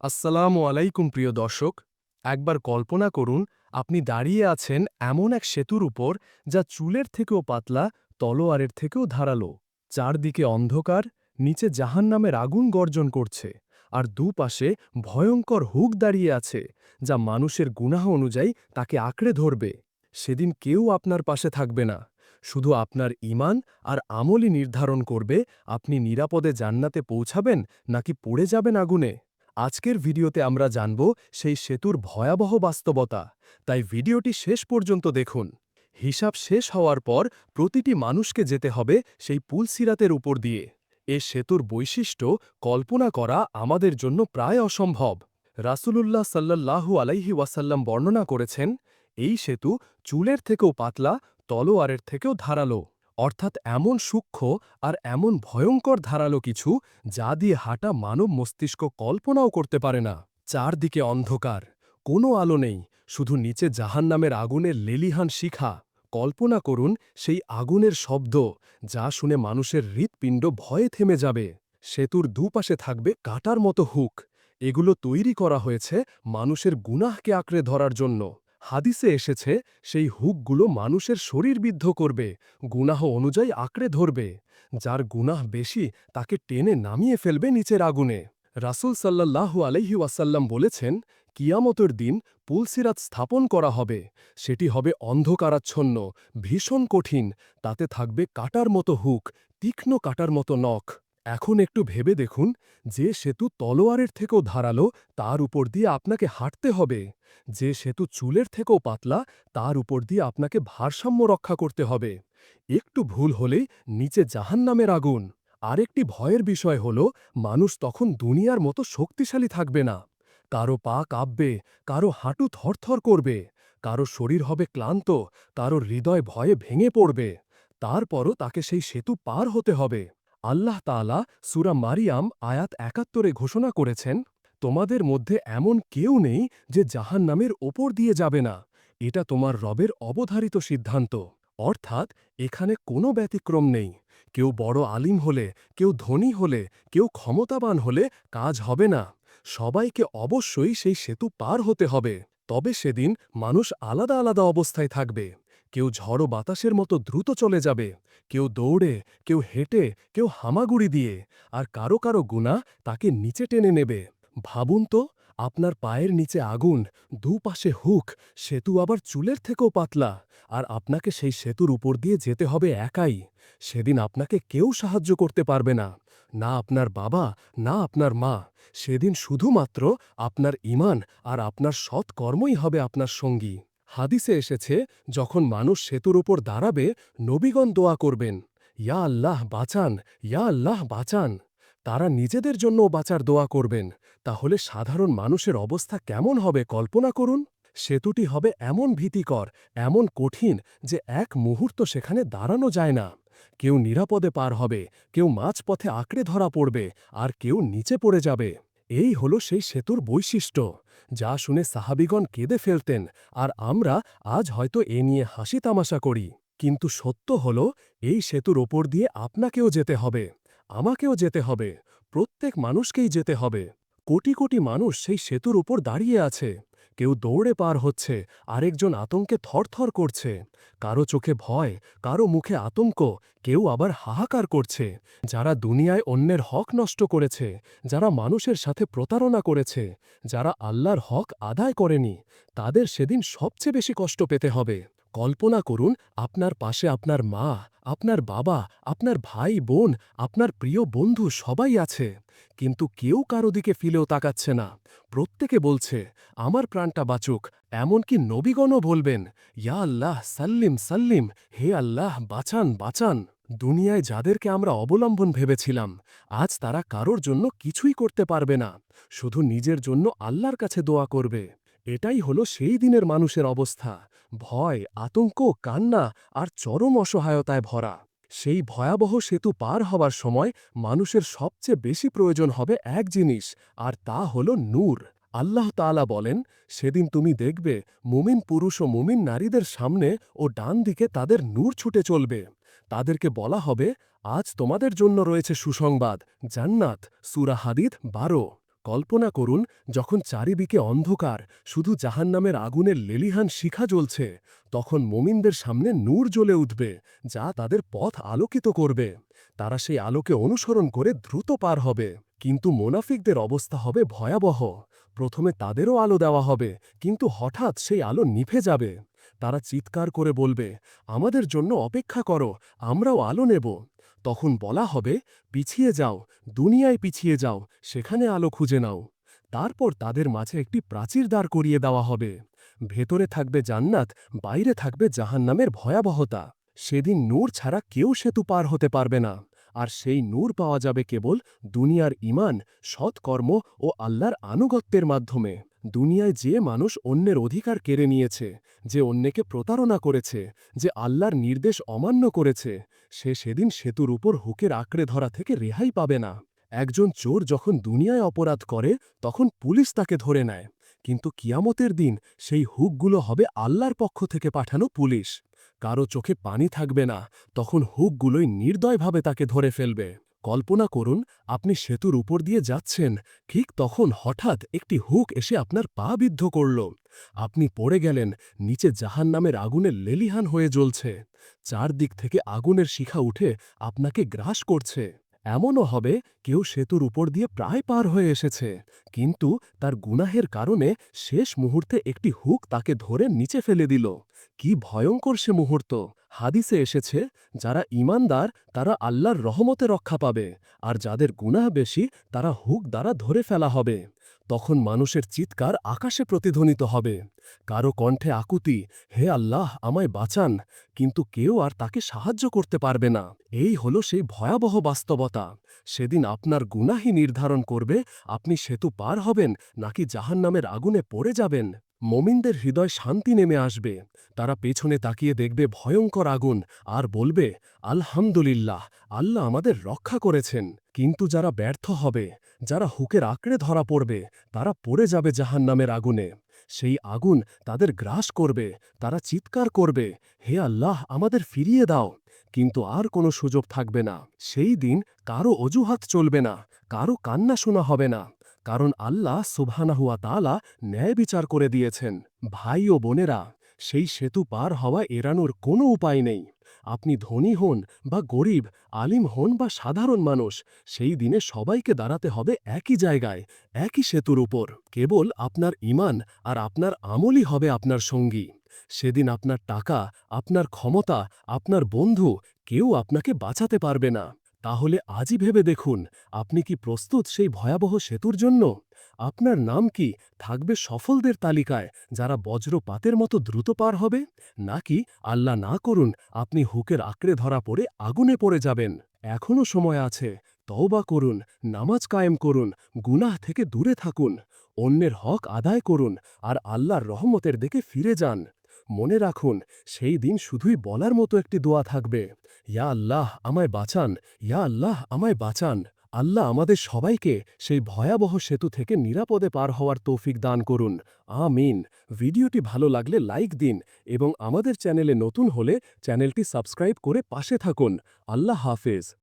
আসসালামু আলাইকুম, প্রিয় দর্শক। একবার কল্পনা করুন, আপনি দাঁড়িয়ে আছেন এমন এক সেতুর উপর যা চুলের থেকেও পাতলা, তলোয়ারের থেকেও ধারালো। চারদিকে অন্ধকার, নিচে জাহান্নামের আগুন গর্জন করছে, আর দুপাশে ভয়ঙ্কর হুক দাঁড়িয়ে আছে, যা মানুষের গুনাহ অনুযায়ী তাকে আঁকড়ে ধরবে। সেদিন কেউ আপনার পাশে থাকবে না। শুধু আপনার ইমান আর আমলই নির্ধারণ করবে, আপনি নিরাপদে জান্নাতে পৌঁছাবেন নাকি পড়ে যাবেন আগুনে। আজকের ভিডিওতে আমরা জানব সেই সেতুর ভয়াবহ বাস্তবতা। তাই ভিডিওটি শেষ পর্যন্ত দেখুন। হিসাব শেষ হওয়ার পর প্রতিটি মানুষকে যেতে হবে সেই পুলসিরাতের উপর দিয়ে। এ সেতুর বৈশিষ্ট্য কল্পনা করা আমাদের জন্য প্রায় অসম্ভব। রাসূলুল্লাহ সাল্লাল্লাহু আলাইহি ওয়াসাল্লাম বর্ণনা করেছেন, এই সেতু চুলের থেকেও পাতলা, তলোয়ারের থেকেও ধারালো। অর্থাৎ এমন সূক্ষ্ম আর এমন ভয়ঙ্কর ধারালো কিছু যা দিয়ে হাঁটা মানব মস্তিষ্ক কল্পনাও করতে পারে না। চারদিকে অন্ধকার, কোনো আলো নেই, শুধু নিচে জাহান্নামের আগুনের লেলিহান শিখা। কল্পনা করুন সেই আগুনের শব্দ যা শুনে মানুষের হৃৎপিণ্ড ভয়ে থেমে যাবে। সেতুর দুপাশে থাকবে কাটার মতো হুক। এগুলো তৈরি করা হয়েছে মানুষের গুনাহকে আঁকড়ে ধরার জন্য। হাদিসে এসেছে, সেই হুকগুলো মানুষের শরীর বিদ্ধ করবে, গুনাহ অনুযায়ী আঁকড়ে ধরবে। যার গুনাহ বেশি, তাকে টেনে নামিয়ে ফেলবে নিচের আগুনে। রাসূল সাল্লাল্লাহু আলাইহি ওয়াসাল্লাম বলেছেন, কিয়ামতের দিন পুলসিরাত স্থাপন করা হবে। সেটি হবে অন্ধকারাচ্ছন্ন, ভীষণ কঠিন, তাতে থাকবে কাটার মতো হুক, তীক্ষ্ণ কাটার মতো নখ। এখন একটু ভেবে দেখুন যে সেতু তলোয়ারের থেকেও ধারালো, তার উপর দিয়ে আপনাকে হাঁটতে হবে। যে সেতু চুলের থেকেও পাতলা, তার উপর দিয়ে আপনাকে ভারসাম্য রক্ষা করতে হবে। একটু ভুল হলেই নিচে জাহান্নামের আগুন। আরেকটি ভয়ের বিষয় হল, মানুষ তখন দুনিয়ার মতো শক্তিশালী থাকবে না। কারও পা কাঁপবে, কারও হাঁটু থরথর করবে, কারও শরীর হবে ক্লান্ত, কারও হৃদয় ভয়ে ভেঙে পড়বে। তারপরও তাকে সেই সেতু পার হতে হবে। আল্লাহ তাআলা সুরা মারিয়াম আয়াত একাত্তরে ঘোষণা করেছেন, তোমাদের মধ্যে এমন কেউ নেই যে জাহান নামের ওপর দিয়ে যাবে না। এটা তোমার রবের অবধারিত সিদ্ধান্ত। অর্থাৎ এখানে কোনো ব্যতিক্রম নেই। কেউ বড় আলিম হলে, কেউ ধনী হলে, কেউ ক্ষমতাবান হলে কাজ হবে না। সবাইকে অবশ্যই সেই সেতু পার হতে হবে। তবে সেদিন মানুষ আলাদা আলাদা অবস্থায় থাকবে। কেউ ঝড়ো বাতাসের মতো দ্রুত চলে যাবে, কেউ দৌড়ে, কেউ হেঁটে, কেউ হামাগুড়ি দিয়ে, আর কারও কারও গুণা তাকে নিচে টেনে নেবে। ভাবুন তো, আপনার পায়ের নিচে আগুন, দুপাশে হুক, সেতু আবার চুলের থেকেও পাতলা, আর আপনাকে সেই সেতুর উপর দিয়ে যেতে হবে একাই। সেদিন আপনাকে কেউ সাহায্য করতে পারবে না না আপনার বাবা, না আপনার মা। সেদিন শুধুমাত্র আপনার ইমান আর আপনার সৎকর্মই হবে আপনার সঙ্গী। হাদিসে এসেছে, যখন মানুষ সেতুর উপর দাঁড়াবে, নবীগণ দোয়া করবেন, ইয়া আল্লাহ, বাঁচান, ইয়া আল্লাহ, বাঁচান। তারা নিজেদের জন্যও বাঁচার দোয়া করবেন। তাহলে সাধারণ মানুষের অবস্থা কেমন হবে কল্পনা করুন। সেতুটি হবে এমন ভীতিকর, এমন কঠিন যে এক মুহূর্ত সেখানে দাঁড়ানো যায় না। কেউ নিরাপদে পার হবে, কেউ মাঝপথে আঁকড়ে ধরা পড়বে, আর কেউ নিচে পড়ে যাবে। এই হল সেই সেতুর বৈশিষ্ট্য, যা শুনে সাহাবিগণ কেঁদে ফেলতেন আর আমরা আজ হয়তো এ নিয়ে হাসি তামাশা করি। কিন্তু সত্য হল, এই সেতুর ওপর দিয়ে আপনাকেও যেতে হবে, আমাকেও যেতে হবে, প্রত্যেক মানুষকেই যেতে হবে। কোটি কোটি মানুষ সেই সেতুর উপর দাঁড়িয়ে আছে। কেউ দৌড়ে পার হচ্ছে, আরেকজন আতঙ্কে থরথর করছে। কারও চোখে ভয়, কারও মুখে আতঙ্ক, কেউ আবার হাহাকার করছে। যারা দুনিয়ায় অন্যের হক নষ্ট করেছে, যারা মানুষের সাথে প্রতারণা করেছে, যারা আল্লাহর হক আদায় করেনি, তাদের সেদিন সবচেয়ে বেশি কষ্ট পেতে হবে। কল্পনা করুন, আপনার পাশে আপনার মা, আপনার বাবা, আপনার ভাই, বোন, আপনার প্রিয় বন্ধু সবাই আছে। কিন্তু কেউ কারও দিকে ফিলেও তাকাচ্ছে না। প্রত্যেকে বলছে, আমার প্রাণটা বাঁচুক। এমনকি নবীগণও বলবেন, ইয়া আল্লাহ, সাল্লিম সাল্লিম, হে আল্লাহ, বাঁচান বাঁচান। দুনিয়ায় যাদেরকে আমরা অবলম্বন ভেবেছিলাম, আজ তারা কারোর জন্য কিছুই করতে পারবে না। শুধু নিজের জন্য আল্লাহর কাছে দোয়া করবে। এটাই হলো সেই দিনের মানুষের অবস্থা। ভয়, আতঙ্ক, কান্না আর চরম অসহায়তায় ভরা। সেই ভয়াবহ সেতু পার হবার সময় মানুষের সবচেয়ে বেশি প্রয়োজন হবে এক জিনিস, আর তা হল নূর। আল্লাহ তাআলা বলেন, সেদিন তুমি দেখবে মুমিন পুরুষ ও মুমিন নারীদের সামনে ও ডান দিকে তাদের নূর ছুটে চলবে। তাদেরকে বলা হবে, আজ তোমাদের জন্য রয়েছে সুসংবাদ, জান্নাত সুরাহাদিদ বারো। কল্পনা করুন, যখন চারিদিকে অন্ধকার, শুধু জাহান্নামের আগুনের লেলিহান শিখা জ্বলছে, তখন মোমিনদের সামনে নূর জ্বলে উঠবে, যা তাদের পথ আলোকিত করবে। তারা সেই আলোকে অনুসরণ করে দ্রুত পার হবে, কিন্তু মোনাফিকদের অবস্থা হবে ভয়াবহ। প্রথমে তাদেরও আলো দেওয়া হবে, কিন্তু হঠাৎ সেই আলো নিভে যাবে। তারা চিৎকার করে বলবে, আমাদের জন্য অপেক্ষা করো, আমরাও আলো নেব। তখন বলা হবে, পিছিয়ে যাও, দুনিয়ায় পিছিয়ে যাও, সেখানে আলো খুঁজে নাও। তারপর তাদের মাঝে একটি প্রাচীর দাঁড় করিয়ে দেওয়া হবে। ভেতরে থাকবে জান্নাত, বাইরে থাকবে জাহান্নামের ভয়াবহতা। সেদিন নূর ছাড়া কেউ সেতু পার হতে পারবে না। আর সেই নূর পাওয়া যাবে কেবল দুনিয়ার ইমান সৎকর্ম ও আল্লাহর আনুগত্যের মাধ্যমে। দুনিয়ায় যে মানুষ অন্যের অধিকার কেড়ে নিয়েছে, যে অন্যকে প্রতারণা করেছে, যে আল্লাহর নির্দেশ অমান্য করেছে সে সেদিন সেতুর উপর হুকের আঁকড়ে ধরা থেকে রেহাই পাবে না। একজন চোর যখন দুনিয়ায় অপরাধ করে, তখন পুলিশ তাকে ধরে নেয়। কিন্তু কিয়ামতের দিন সেই হুকগুলো হবে আল্লাহর পক্ষ থেকে পাঠানো পুলিশ। কারও চোখে পানি থাকবে না, তখন হুকগুলোই নির্দয়ভাবে তাকে ধরে ফেলবে। কল্পনা করুন, আপনি সেতুর উপর দিয়ে যাচ্ছেন, ঠিক তখন হঠাৎ একটি হুক এসে আপনার পা বিদ্ধ করল। আপনি পড়ে গেলেন, নিচে জাহান নামের আগুনে লেলিহান হয়ে জ্বলছে। চারদিক থেকে আগুনের শিখা উঠে আপনাকে গ্রাস করছে। এমনও হবে, কেউ সেতুর উপর দিয়ে প্রায় পার হয়ে এসেছে। কিন্তু তার গুনাহের কারণে শেষ মুহূর্তে একটি হুক তাকে ধরে নিচে ফেলে দিল। কি ভয়ঙ্কর সে মুহূর্ত! হাদিসে এসেছে, যারা ইমানদার তারা আল্লাহর রহমতে রক্ষা পাবে, আর যাদের গুনাহ বেশি, তারা হুক দ্বারা ধরে ফেলা হবে। তখন মানুষের চিৎকার আকাশে প্রতিধ্বনিত হবে। কারও কণ্ঠে আকুতি, হে আল্লাহ, আমায় বাঁচান। কিন্তু কেউ আর তাকে সাহায্য করতে পারবে না। এই হল সেই ভয়াবহ বাস্তবতা। সেদিন আপনার গুনাহি নির্ধারণ করবে, আপনি সেতু পার হবেন, নাকি জাহান্নামের আগুনে পড়ে যাবেন। মোমিনদের হৃদয় শান্তি নেমে আসবে। তারা পেছনে তাকিয়ে দেখবে ভয়ঙ্কর আগুন, আর বলবে, আলহামদুলিল্লাহ, আল্লাহ আমাদের রক্ষা করেছেন। কিন্তু যারা ব্যর্থ হবে, যারা হুকের আঁকড়ে ধরা পড়বে, তারা পড়ে যাবে জাহান্নামের আগুনে। সেই আগুন তাদের গ্রাস করবে, তারা চিৎকার করবে, হে আল্লাহ, আমাদের ফিরিয়ে দাও। কিন্তু আর কোনো সুযোগ থাকবে না। সেই দিন কারও অজুহাত চলবে না, কারও কান্না শোনা হবে না, কারণ আল্লাহ সুবহানাহুয়া তালা ন্যায় বিচার করে দিয়েছেন। ভাই ও বোনেরা, সেই সেতু পার হওয়া এড়ানোর কোনো উপায় নেই। আপনি ধনী হন বা গরিব, আলিম হন বা সাধারণ মানুষ, সেই দিনে সবাইকে দাঁড়াতে হবে একই জায়গায়, একই সেতুর উপর। কেবল আপনার ইমান আর আপনার আমলই হবে আপনার সঙ্গী। সেদিন আপনার টাকা, আপনার ক্ষমতা, আপনার বন্ধু কেউ আপনাকে বাঁচাতে পারবে না। তাহলে আজই ভেবে দেখুন, আপনি কি প্রস্তুত সেই ভয়াবহ সেতুর জন্য? আপনার নাম কি? থাকবে সফলদের তালিকায়। যারা বজ্রপাতের মতো দ্রুত পার হবে? নাকি আল্লাহ না করুন, আপনি হুকের আঁকড়ে ধরা পড়ে আগুনে পড়ে যাবেন। এখনও সময় আছে। তওবা করুন, নামাজ কায়েম করুন, গুনাহ থেকে দূরে থাকুন। অন্যের হক আদায় করুন, আর আল্লাহর রহমতের দিকে ফিরে যান। মনে রাখুন, সেই দিন শুধুই বলার মতো একটি দোয়া থাকবে। ইয়া আল্লাহ আমায় বাঁচান, ইয়া আল্লাহ আমায় বাঁচান। আল্লাহ আমাদের সবাইকে সেই ভয়াবহ সেতু থেকে নিরাপদে পার হওয়ার তৌফিক দান করুন। আমিন। ভিডিওটি ভালো লাগলে লাইক দিন এবং আমাদের চ্যানেলে নতুন হলে চ্যানেলটি সাবস্ক্রাইব করে পাশে থাকুন। আল্লাহ হাফেজ।